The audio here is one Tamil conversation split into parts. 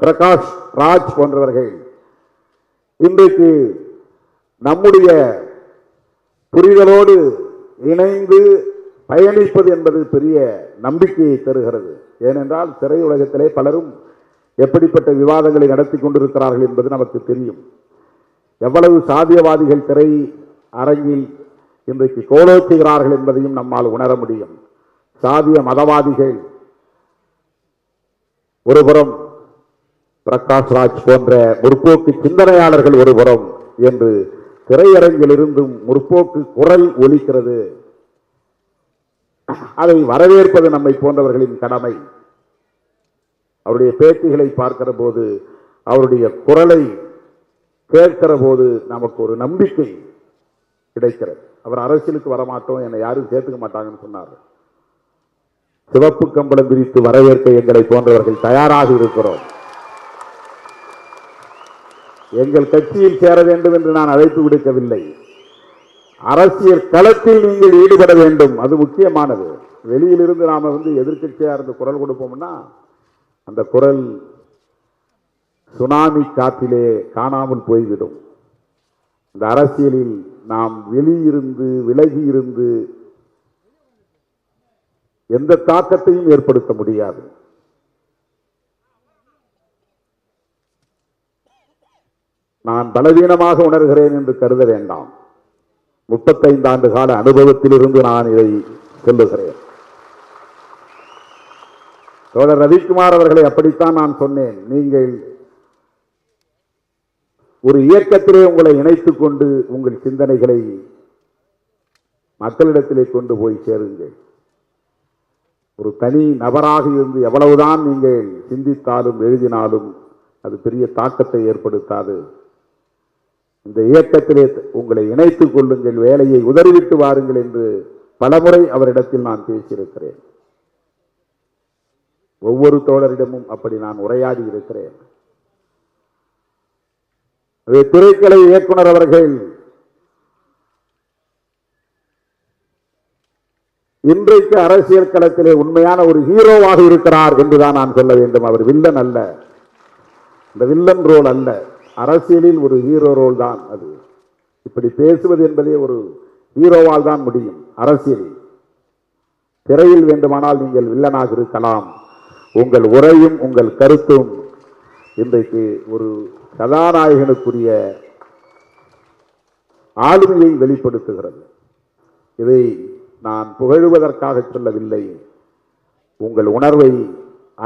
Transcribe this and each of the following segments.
பிரகாஷ் ராஜ் போன்றவர்கள். இன்றைக்கு நம்முடைய புரிதலோடு இணைந்து பயணிப்பது என்பது பெரிய நம்பிக்கையை தருகிறது. ஏனென்றால் திரையுலகத்திலே பலரும் எப்படிப்பட்ட விவாதங்களை நடத்தி கொண்டிருக்கிறார்கள் என்பது நமக்கு தெரியும். எவ்வளவு சாதியவாதிகள் திரை அரங்கில் இன்றைக்கு கோலோச்சுகிறார்கள் என்பதையும் நம்மால் உணர முடியும். சாதிய மதவாதிகள் ஒருபுறம் பிரகாஷ் ராஜ் போன்ற முற்போக்கு சிந்தனையாளர்கள் ஒருபுறம் என்று திரையரங்கிலிருந்தும் முற்போக்கு குரல் ஒலிக்கிறது. அதை வரவேற்பது நம்மை போன்றவர்களின் கடமை. அவருடைய பேச்சுகளை பார்க்கிற போது அவருடைய குரலை கேட்கிற போது நமக்கு ஒரு நம்பிக்கை கிடைக்கிறது. அவர் அரசியலுக்கு வரமாட்டோம் என்னை யாரும் சேர்த்துக்க மாட்டாங்கன்னு சொன்னார். சிவப்பு கம்பளம் விரித்து வரவேற்க எங்களை போன்றவர்கள் தயாராக இருக்கிறோம். எங்கள் கட்சியில் சேர வேண்டும் என்று நான் அழைப்பு விடுக்கவில்லை. அரசியல் களத்தில் நீங்கள் ஈடுபட வேண்டும். அது முக்கியமானது. வெளியிலிருந்து நாம் வந்து எதிர்கட்சியாக இருந்து குரல் கொடுப்போம்னா அந்த குரல் சுனாமி காற்றிலே காணாமல் போய்விடும். இந்த அரசியலில் நாம் வெளியிருந்து விலகி இருந்து எந்த தாக்கத்தையும் ஏற்படுத்த முடியாது. நான் பலவீனமாக உணர்கிறேன் என்று கருத வேண்டாம். முப்பத்தைந்து ஆண்டு கால அனுபவத்திலிருந்து நான் இதை சொல்லுகிறேன். தோழர் ரவிக்குமார் அவர்களை அப்படித்தான் நான் சொன்னேன். நீங்கள் ஒரு இயக்கத்திலே உங்களை இணைத்துக் கொண்டு உங்கள் சிந்தனைகளை மக்களிடத்திலே கொண்டு போய் சேருங்கள். ஒரு தனி நபராக இருந்து எவ்வளவுதான் நீங்கள் சிந்தித்தாலும் எழுதினாலும் அது பெரிய தாக்கத்தை ஏற்படுத்தாது. இந்த இயக்கத்திலே உங்களை இணைத்துக் கொள்ளுங்கள் வேலையை உதறிவிட்டு வாருங்கள் என்று பலமுறை அவரிடத்தில் நான் பேசியிருக்கிறேன். ஒவ்வொரு தோழரிடமும் அப்படி நான் உரையாடி இருக்கிறேன். துறைக்கலை இயக்குனர் அவர்கள் இன்றைக்கு அரசியல் களத்திலே உண்மையான ஒரு ஹீரோவாக இருக்கிறார் என்றுதான் நான் சொல்ல வேண்டும். அவர் வில்லன் அல்ல. இந்த வில்லன் ரோல் அல்ல. அரசியலில் ஒரு ஹீரோ ரோல் தான் அது. இப்படி பேசுவது என்பதே ஒரு ஹீரோவால் தான் முடியும் அரசியலில். திரையில் வேண்டுமானால் நீங்கள் வில்லனாக இருக்கலாம். உங்கள் உரையும் உங்கள் கருத்தும் இன்றைக்கு ஒரு கதாநாயகனுக்குரிய ஆளுமையை வெளிப்படுத்துகிறது. இதை நான் புகழுவதற்காக சொல்லவில்லை. உங்கள் உணர்வை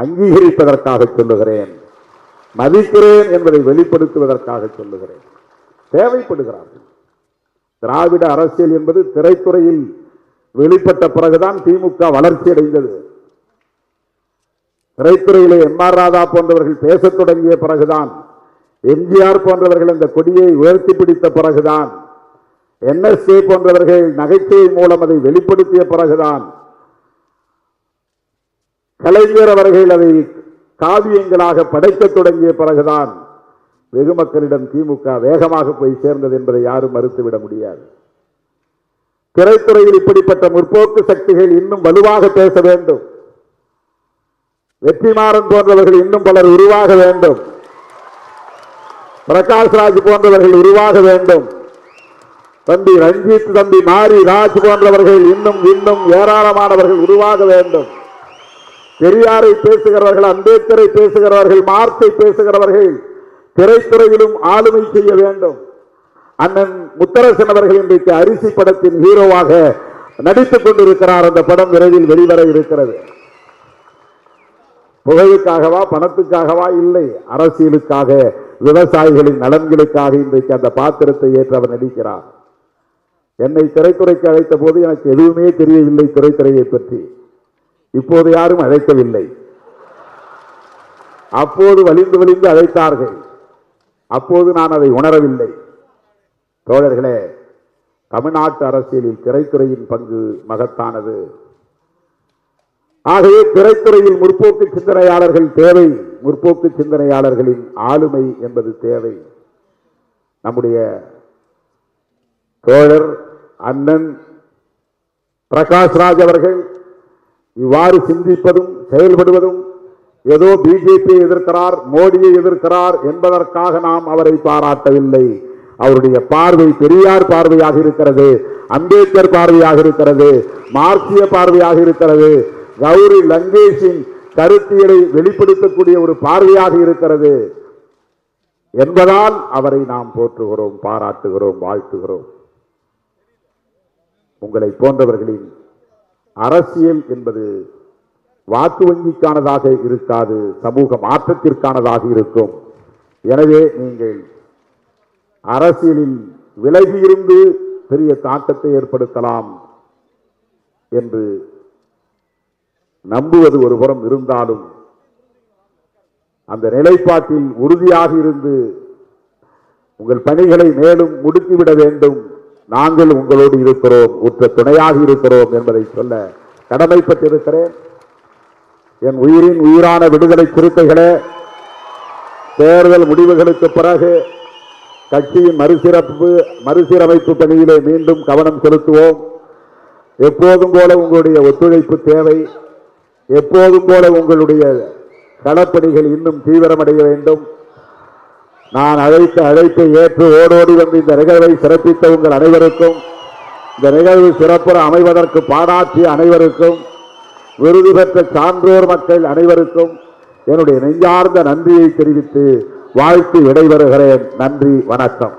அங்கீகரிப்பதற்காக சொல்லுகிறேன். மதிக்கிறேன் என்பதை வெளிப்படுத்துவதற்காக சொல்லுகிறேன். தேவைப்படுகிறார்கள். திராவிட அரசியல் என்பது திரைத்துறையில் வெளிப்பட்ட பிறகுதான் திமுக வளர்ச்சி அடைந்தது. திரைத்துறையிலே எம் ஆர் ராதா போன்றவர்கள் பேசத் தொடங்கிய பிறகுதான் எம்ஜிஆர் போன்றவர்கள் அந்த கொடியை உயர்த்தி பிடித்த பிறகுதான் என்எஸ்ஏ போன்றவர்கள் நகைச்சுவை மூலம் அதை வெளிப்படுத்திய பிறகுதான் கலைஞர் அவர்கள் அதை காவியங்களாக படைக்கத் தொடங்கிய பிறகுதான் வெகு மக்களிடம் திமுக வேகமாக போய் சேர்ந்தது என்பதை யாரும் மறுத்துவிட முடியாது. திரைத்துறையில் இப்படிப்பட்ட முற்போக்கு சக்திகள் இன்னும் வலுவாக பேச வேண்டும். வெற்றிமாறன் போன்றவர்கள் இன்னும் பலர் உருவாக வேண்டும். பிரகாஷ் ராஜ் போன்றவர்கள் உருவாக வேண்டும். தம்பி ரஞ்சித் தம்பி மாரி ராஜ் போன்றவர்கள் இன்னும் இன்னும் ஏராளமானவர்கள் உருவாக வேண்டும். பெரியாரை பேசுகிறவர்கள் அம்பேத்கரை பேசுகிறவர்கள் மார்த்தை பேசுகிறவர்கள் திரைத்துறையிலும் ஆளுமை செய்ய வேண்டும். அண்ணன் முத்தரசன் அவர்கள் இன்றைக்கு அரிசி படத்தின் ஹீரோவாக நடித்துக் கொண்டிருக்கிறார். அந்த படம் விரைவில் வெளிவர இருக்கிறது. புகழுக்காகவா பணத்துக்காகவா? இல்லை. அரசியலுக்காக விவசாயிகளின் நலன்களுக்காக இன்றைக்கு அந்த பாத்திரத்தை ஏற்று அவர் நடிக்கிறார். என்னை திரைத்துறைக்கு அழைத்த போது எனக்கு எதுவுமே தெரியவில்லை திரைத்துறையை பற்றி. இப்போது யாரும் அழைக்கவில்லை. அப்போது வலிந்து வலிந்து அழைத்தார்கள். அப்போது நான் அதை உணரவில்லை. தோழர்களே தமிழ்நாட்டு அரசியலில் திரைத்துறையின் பங்கு மகத்தானது. ஆகவே திரைத்துறையில் முற்போக்கு சிந்தனையாளர்கள் தேவை. முற்போக்கு சிந்தனையாளர்களின் ஆளுமை என்பது தேவை. நம்முடைய தோழர் அண்ணன் பிரகாஷ்ராஜ் அவர்கள் இவ்வாறு சிந்திப்பதும் செயல்படுவதும் ஏதோ பிஜேபியை எதிர்க்கிறார் மோடியை எதிர்க்கிறார் என்பதற்காக நாம் அவரை பாராட்டவில்லை. அவருடைய பார்வை பெரியார் பார்வையாக இருக்கிறது அம்பேத்கர் பார்வையாக இருக்கிறது மார்க்சிய பார்வையாக இருக்கிறது கௌரி லங்கேஷின் கருத்தியலை வெளிப்படுத்தக்கூடிய ஒரு பார்வையாக இருக்கிறது என்பதால் அவரை நாம் போற்றுகிறோம் பாராட்டுகிறோம் வாழ்த்துகிறோம். உங்களை போன்றவர்களின் அரசியல் என்பது வாக்கு வங்கிக்கானதாக இருக்காது சமூக மாற்றத்திற்கானதாக இருக்கும். எனவே நீங்கள் அரசியலில் விலகியிருந்து பெரிய தாக்கத்தை ஏற்படுத்தலாம் என்று நம்புவது ஒருபுறம் இருந்தாலும் அந்த நிலைப்பாட்டில் உறுதியாக இருந்து உங்கள் பணிகளை மேலும் முடுக்கிவிட வேண்டும். நாங்கள் உங்களோடு இருக்கிறோம் உற்ற துணையாக இருக்கிறோம் என்பதை சொல்ல கடமைப்பட்டிருக்கிறேன். என் உயிரின் உயிரான விடுதலை சிறுத்தைகளே தேர்தல் முடிவுகளுக்கு பிறகு கட்சியின் மறுசிறப்பு மறுசீரமைப்பு பணியிலே மீண்டும் கவனம் செலுத்துவோம். எப்போதும் போல உங்களுடைய ஒத்துழைப்பு தேவை. எப்போதும் போல உங்களுடைய களப்பணிகள் இன்னும் தீவிரமடைய வேண்டும். நான் அழைத்த அழைப்பை ஏற்று ஓடோடி வந்து இந்த நிகழ்வை சிறப்பித்த உங்கள் அனைவருக்கும் இந்த நிகழ்வு சிறப்புற அமைவதற்கு பாடாற்றிய அனைவருக்கும் விருது பெற்ற சான்றோர் மக்கள் அனைவருக்கும் என்னுடைய நெஞ்சார்ந்த நன்றியை தெரிவித்து வாழ்த்து விடைபெறுகிறேன். நன்றி வணக்கம்.